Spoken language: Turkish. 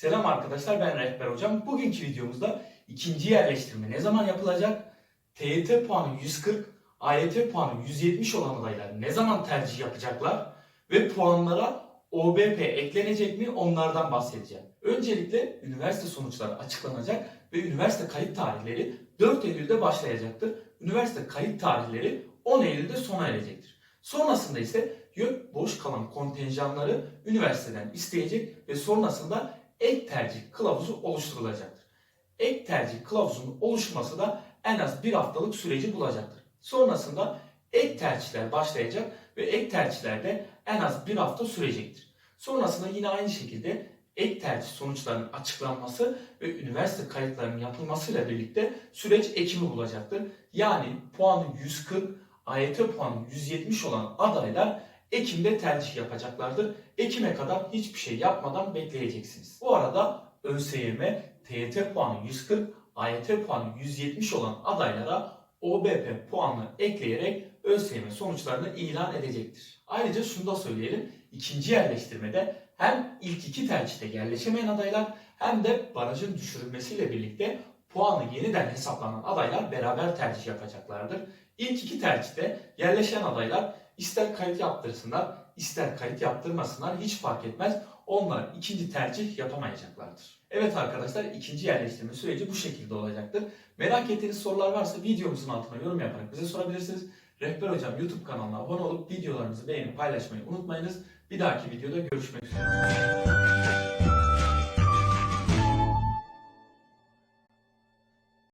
Selam arkadaşlar ben Rehber Hocam. Bugünkü videomuzda ikinci yerleştirme ne zaman yapılacak? TYT puanı 140, AYT puanı 170 olan adaylar ne zaman tercih yapacaklar? Ve puanlara OBP eklenecek mi onlardan bahsedeceğim. Öncelikle üniversite sonuçları açıklanacak ve üniversite kayıt tarihleri 4 Eylül'de başlayacaktır. Üniversite kayıt tarihleri 10 Eylül'de sona erecektir. Sonrasında ise YÖK boş kalan kontenjanları üniversiteden isteyecek ve sonrasında ek tercih kılavuzu oluşturulacaktır. Ek tercih kılavuzunun oluşması da en az bir haftalık süreci bulacaktır. Sonrasında ek tercihler başlayacak ve ek tercihlerde en az bir hafta sürecektir. Sonrasında yine aynı şekilde ek tercih sonuçlarının açıklanması ve üniversite kayıtlarının yapılmasıyla birlikte süreç Ekim'i bulacaktır. Yani puanı 140, AYT puanı 170 olan adaylar Ekim'de tercih yapacaklardır. Ekim'e kadar hiçbir şey yapmadan bekleyeceksiniz. Bu arada ÖSYM TYT puanı 140, AYT puanı 170 olan adaylara OBP puanı ekleyerek ÖSYM sonuçlarını ilan edecektir. Ayrıca şunu da söyleyelim. ikinci yerleştirmede hem ilk iki tercihte yerleşemeyen adaylar hem de barajın düşürülmesiyle birlikte puanı yeniden hesaplanan adaylar beraber tercih yapacaklardır. İlk iki tercihte yerleşen adaylar ister kayıt yaptırsınlar, ister kayıt yaptırmasınlar hiç fark etmez. Onlar ikinci tercih yapamayacaklardır. Evet arkadaşlar ikinci yerleştirme süreci bu şekilde olacaktır. Merak ettiğiniz sorular varsa videomuzun altına yorum yaparak bize sorabilirsiniz. Rehber Hocam YouTube kanalına abone olup videolarımızı beğenip paylaşmayı unutmayınız. Bir dahaki videoda görüşmek üzere.